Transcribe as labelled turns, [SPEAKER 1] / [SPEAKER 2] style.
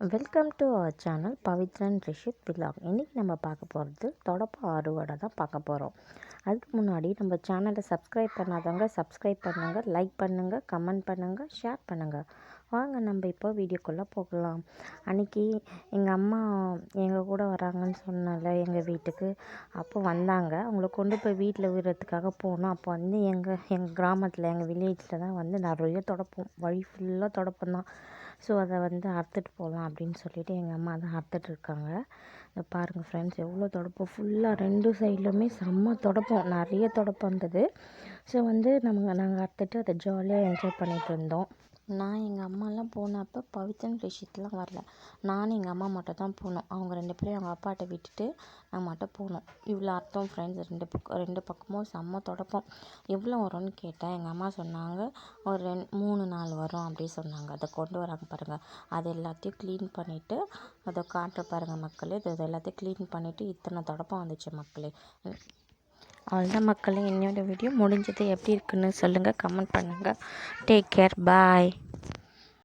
[SPEAKER 1] Welcome to our channel Pavithran Rishith vlog இன்றைக்கி நம்ம பார்க்க போகிறது தொடப்ப அறுவடை தான் பார்க்க போகிறோம் அதுக்கு முன்னாடி நம்ம சேனலை சப்ஸ்கிரைப் பண்ணாதவங்க சப்ஸ்கிரைப் பண்ணுங்கள் லைக் பண்ணுங்கள் கமெண்ட் பண்ணுங்கள் ஷேர் பண்ணுங்கள் வாங்க நம்ம இப்போ வீடியோக்குள்ளே போகலாம். அன்றைக்கி எங்கள் அம்மா எங்கள் கூட வராங்கன்னு சொன்னால எங்கள் வீட்டுக்கு. அப்போ வந்தாங்க. அவங்கள கொண்டு போய் வீட்டில் விடுறதுக்காக போனோம். அப்போ வந்து எங்கள் எங்கள் கிராமத்தில் எங்கள் வில்லேஜில் தான் வந்து நிறைய தொடப்போம். வழி ஃபுல்லாக தொடப்பம் தான். ஸோ அதை வந்து அறுத்துட்டு போகலாம் அப்படின்னு சொல்லிட்டு எங்கள் அம்மா தான் அறுத்துட்டு இருக்காங்க. இதை பாருங்கள் ஃப்ரெண்ட்ஸ் எவ்வளோ தொடப்போம். ஃபுல்லாக ரெண்டு சைட்லையுமே செம்ம தொடப்பம். நிறைய துடப்பம் இருந்தது. ஸோ வந்து நம்ம நாங்கள் அறுத்துட்டு அதை ஜாலியாக என்ஜாய் பண்ணிகிட்டு இருந்தோம். நான் எங்கள் அம்மாலாம் போனப்போ பவித்ரன் ரிஷித்லாம் வரல. நானும் எங்கள் அம்மா மட்டும் தான் போனோம். அவங்க ரெண்டு பேரும் எங்கள் அப்பாட்ட விட்டுட்டு நான் மட்டும் போனோம். இவ்வளோ அர்த்தம் ஃப்ரெண்ட்ஸ் ரெண்டு பக்கம் ரெண்டு பக்கமும் செம்ம தொடப்போம். எவ்வளோ வரும்னு கேட்டேன். எங்கள் அம்மா சொன்னாங்க ஒரு ரெண் மூணு நாள் வரும் அப்படி சொன்னாங்க. அதை கொண்டு வராங்க பாருங்கள் அது எல்லாத்தையும் க்ளீன் பண்ணிவிட்டு அதை காட்டுற பாருங்கள் மக்களே இது எல்லாத்தையும் க்ளீன் பண்ணிவிட்டு இத்தனை தொடப்பம் வந்துச்சு மக்களே. அவ்வளோதான் மக்களே என்னோடய வீடியோ முடிஞ்சது எப்படி இருக்குன்னு சொல்லுங்கள் கமெண்ட் பண்ணுங்கள் டேக் கேர் பாய்